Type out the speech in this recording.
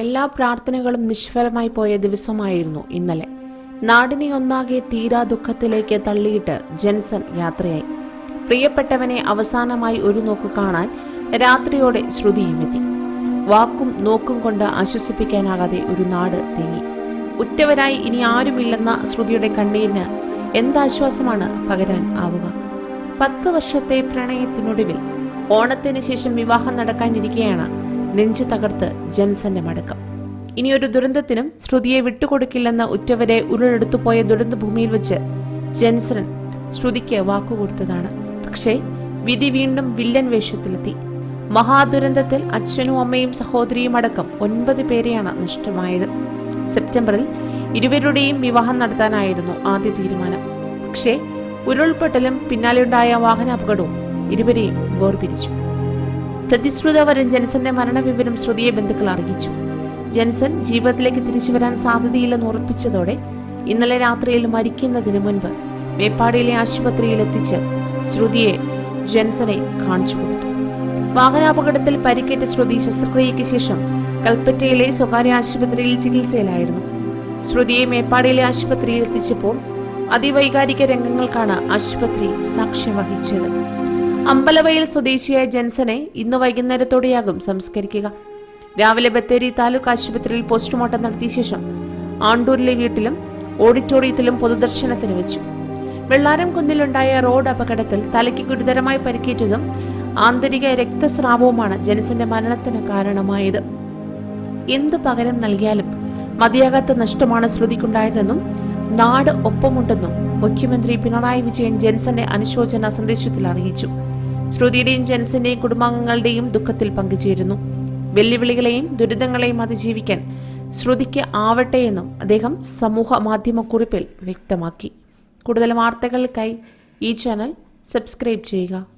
എല്ലാ പ്രാർത്ഥനകളും നിഷ്ഫലമായി പോയ ദിവസമായിരുന്നു ഇന്നലെ. നാടിനെ ഒന്നാകെ തീരാ ദുഃഖത്തിലേക്ക് തള്ളിയിട്ട് ജെൻസൺ യാത്രയായി. പ്രിയപ്പെട്ടവനെ അവസാനമായി ഒരു നോക്ക് കാണാൻ രാത്രിയോടെ ശ്രുതിയും എത്തി. വാക്കും നോക്കും കൊണ്ട് ആശ്വസിപ്പിക്കാനാകാതെ ഒരു നാട് തേങ്ങി. ഉറ്റവരായി ഇനി ആരുമില്ലെന്ന ശ്രുതിയുടെ കണ്ണീരിന് എന്താശ്വാസമാണ് പകരാൻ ആവുക? പത്ത് വർഷത്തെ പ്രണയത്തിനൊടുവിൽ ഓണത്തിന് ശേഷം വിവാഹം നടക്കാനിരിക്കെയാണ് നെഞ്ചു തകർത്ത് ജെൻസന്റെ മടക്കം. ഇനിയൊരു ദുരന്തത്തിനും ശ്രുതിയെ വിട്ടുകൊടുക്കില്ലെന്ന് ഉറ്റവരെ ഉരുളെടുത്തുപോയ ദുരന്ത ഭൂമിയിൽ വെച്ച് ജെൻസൺ ശ്രുതിക്ക് വാക്കുകൊടുത്തതാണ്. പക്ഷേ വിധി വീണ്ടും വില്ലൻ വേഷത്തിലെത്തി. മഹാദുരന്തത്തിൽ അച്ഛനും അമ്മയും സഹോദരിയും അടക്കം ഒൻപത് പേരെയാണ് നഷ്ടമായത്. സെപ്റ്റംബറിൽ ഇരുവരുടെയും വിവാഹം നടത്താനായിരുന്നു ആദ്യ തീരുമാനം. പക്ഷേ ഉരുൾപൊട്ടലും പിന്നാലെയുണ്ടായ വാഹനാപകടവും ഇരുവരെയും വേർപിരിച്ചു. പ്രതിശ്രുതവരൻ ജെൻസന്റെ മരണവിവരം ശ്രുതിയെ ബന്ധുക്കൾ അറിയിച്ചു. ജെൻസൺ ജീവിതത്തിലേക്ക് തിരിച്ചു വരാൻ സാധ്യതയില്ലെന്ന് ഉറപ്പിച്ചതോടെ ഇന്നലെ രാത്രിയിൽ മരിക്കുന്നതിന് മുൻപ് മേപ്പാടിയിലെ ആശുപത്രിയിൽ എത്തിച്ച് ശ്രുതിയെ ജെൻസനെ കാണിച്ചു കൊടുത്തു. വാഹനാപകടത്തിൽ പരിക്കേറ്റ ശ്രുതി ശസ്ത്രക്രിയയ്ക്ക് ശേഷം കൽപ്പറ്റയിലെ സ്വകാര്യ ആശുപത്രിയിൽ ചികിത്സയിലായിരുന്നു. ശ്രുതിയെ മേപ്പാടിയിലെ ആശുപത്രിയിൽ എത്തിച്ചപ്പോൾ അതിവൈകാരിക രംഗങ്ങൾക്കാണ് ആശുപത്രി സാക്ഷ്യം വഹിച്ചത്. അമ്പലവയൽ സ്വദേശിയായ ജെൻസനെ ഇന്ന് വൈകുന്നേരത്തോടെയാകും സംസ്കരിക്കുക. രാവിലെ ബത്തേരി താലൂക്ക് ആശുപത്രിയിൽ പോസ്റ്റ്മോർട്ടം നടത്തിയ ശേഷം ആണ്ടൂരിലെ വീട്ടിലും ഓഡിറ്റോറിയത്തിലും പൊതുദർശനത്തിന് വെച്ചു. വെള്ളാരം കുന്നിലുണ്ടായ റോഡ് അപകടത്തിൽ തലയ്ക്ക് ഗുരുതരമായി പരിക്കേറ്റതും ആന്തരിക രക്തസ്രാവവുമാണ് ജെൻസന്റെ മരണത്തിന് കാരണമായത്. എന്തു പകരം നൽകിയാലും മതിയാകാത്ത നഷ്ടമാണ് ശ്രുതിക്കുണ്ടായതെന്നും നാട് ഒപ്പമുണ്ടെന്നും മുഖ്യമന്ത്രി പിണറായി വിജയൻ ജെൻസന്റെ അനുശോചന സന്ദേശത്തിൽ അറിയിച്ചു. ശ്രുതിയുടെയും ജനസിന്റെയും കുടുംബാംഗങ്ങളുടെയും ദുഃഖത്തിൽ പങ്കുചേരുന്നു. വെല്ലുവിളികളെയും ദുരിതങ്ങളെയും അതിജീവിക്കാൻ ശ്രുതിക്ക് ആവട്ടെ എന്നും അദ്ദേഹം സമൂഹ മാധ്യമ കുറിപ്പിൽ വ്യക്തമാക്കി. കൂടുതൽ വാർത്തകൾക്കായി ഈ ചാനൽ സബ്സ്ക്രൈബ് ചെയ്യുക.